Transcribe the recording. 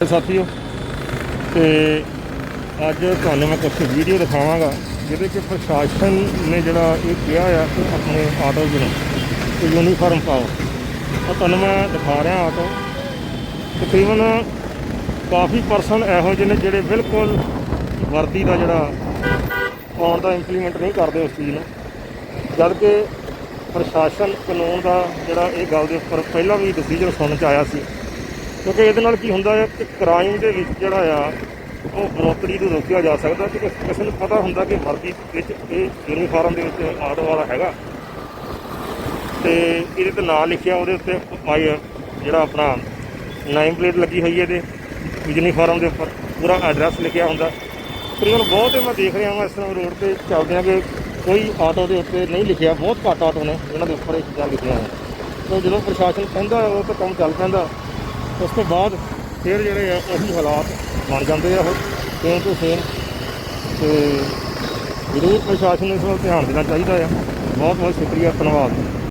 ਸਾਥੀਓ, ਤੇ ਅੱਜ ਤੁਹਾਨੂੰ ਮੈਂ ਕੁਝ ਵੀਡੀਓ ਦਿਖਾਵਾਂਗਾ, ਜਿਹਦੇ ਕਿ ਪ੍ਰਸ਼ਾਸਨ ਨੇ ਜਿਹੜਾ ਇਹ ਕਿਹਾ ਆ ਕਿ ਆਪਣੇ ਆਟੋ ਨੂੰ ਤੇ ਯੂਨੀਫਾਰਮ ਪਾਓ। ਤਾਂ ਤੁਹਾਨੂੰ ਮੈਂ ਦਿਖਾ ਰਿਹਾ ਆਟੋ। ਤਕਰੀਬਨ ਕਾਫੀ ਪਰਸਨ ਇਹੋ ਜਿਹੇ ਨੇ ਜਿਹੜੇ ਬਿਲਕੁਲ ਵਰਦੀ ਦਾ ਜਿਹੜਾ ਪਾਉਣ ਦਾ ਇੰਪਲੀਮੈਂਟ ਨਹੀਂ ਕਰਦੇ ਉਸ ਚੀਜ਼ ਨੂੰ। ਜਦ ਕਿ ਪ੍ਰਸ਼ਾਸਨ ਕਾਨੂੰਨ ਦਾ ਜਿਹੜਾ ਇਹ ਗੱਲ ਦੇ ਉੱਪਰ ਪਹਿਲਾਂ ਵੀ ਡਿਸੀਜਨ ਸੁਣਨ ਚ ਆਇਆ ਸੀ ਕਿਉਂਕਿ ਇਹਦੇ ਨਾਲ ਕੀ ਹੁੰਦਾ ਹੈ ਕਿ ਕ੍ਰਾਈਮ ਦੇ ਵਿੱਚ ਜਿਹੜਾ ਆ, ਉਹ ਬਰੋਕਰੀ ਨੂੰ ਰੋਕਿਆ ਜਾ ਸਕਦਾ ਕਿ ਕਿਸੇ ਨੂੰ ਪਤਾ ਹੁੰਦਾ ਕਿ ਵਰਦੀ ਵਿੱਚ ਇਹ ਯੂਨੀਫਾਰਮ ਦੇ ਵਿੱਚ ਆਟੋ ਵਾਲਾ ਹੈਗਾ। ਤੇ ਇਹਦੇ ਤੇ ਨਾਂ ਲਿਖਿਆ, ਉਹਦੇ ਉੱਤੇ ਪਾਈ ਜਿਹੜਾ ਆਪਣਾ ਨਾਈਮ ਪਲੇਟ ਲੱਗੀ ਹੋਈ ਹੈ ਇਹਦੇ ਯੂਨੀਫਾਰਮ ਦੇ ਉੱਪਰ ਪੂਰਾ ਐਡਰੈਸ ਲਿਖਿਆ ਹੁੰਦਾ। ਤਕਰੀਬਨ ਬਹੁਤ ਹੀ ਮੈਂ ਦੇਖ ਰਿਹਾ ਹਾਂ ਇਸ ਤਰ੍ਹਾਂ ਰੋਡ ਤੇ ਚੱਲਦੇ ਆ ਕਿ ਕੋਈ ਆਟੋ ਦੇ ਉੱਤੇ ਨਹੀਂ ਲਿਖਿਆ, ਬਹੁਤ ਘੱਟ ਆਟੋ ਨੇ ਇਹਨਾਂ ਦੇ ਉੱਪਰ ਇਹ ਚੀਜ਼ਾਂ ਲਿਖੀਆਂ ਹੋਈਆਂ। ਤੇ ਜਦੋਂ ਪ੍ਰਸ਼ਾਸਨ ਕਹਿੰਦਾ, ਉਹ ਤਾਂ ਕੰਮ ਚੱਲ ਪੈਂਦਾ। ਉਸ ਤੋਂ ਬਾਅਦ ਫਿਰ ਜਿਹੜੇ ਆ, ਉਹੀ ਹਾਲਾਤ ਬਣ ਜਾਂਦੇ ਆ ਉਹ। ਸੇਮ ਟੂ ਸੇਮ ਤੇ ਜ਼ਰੂਰ ਪ੍ਰਸ਼ਾਸਨ ਨੂੰ ਇਸ ਵੱਲ ਧਿਆਨ ਦੇਣਾ ਚਾਹੀਦਾ ਆ। ਬਹੁਤ ਬਹੁਤ ਸ਼ੁਕਰੀਆ, ਧੰਨਵਾਦ।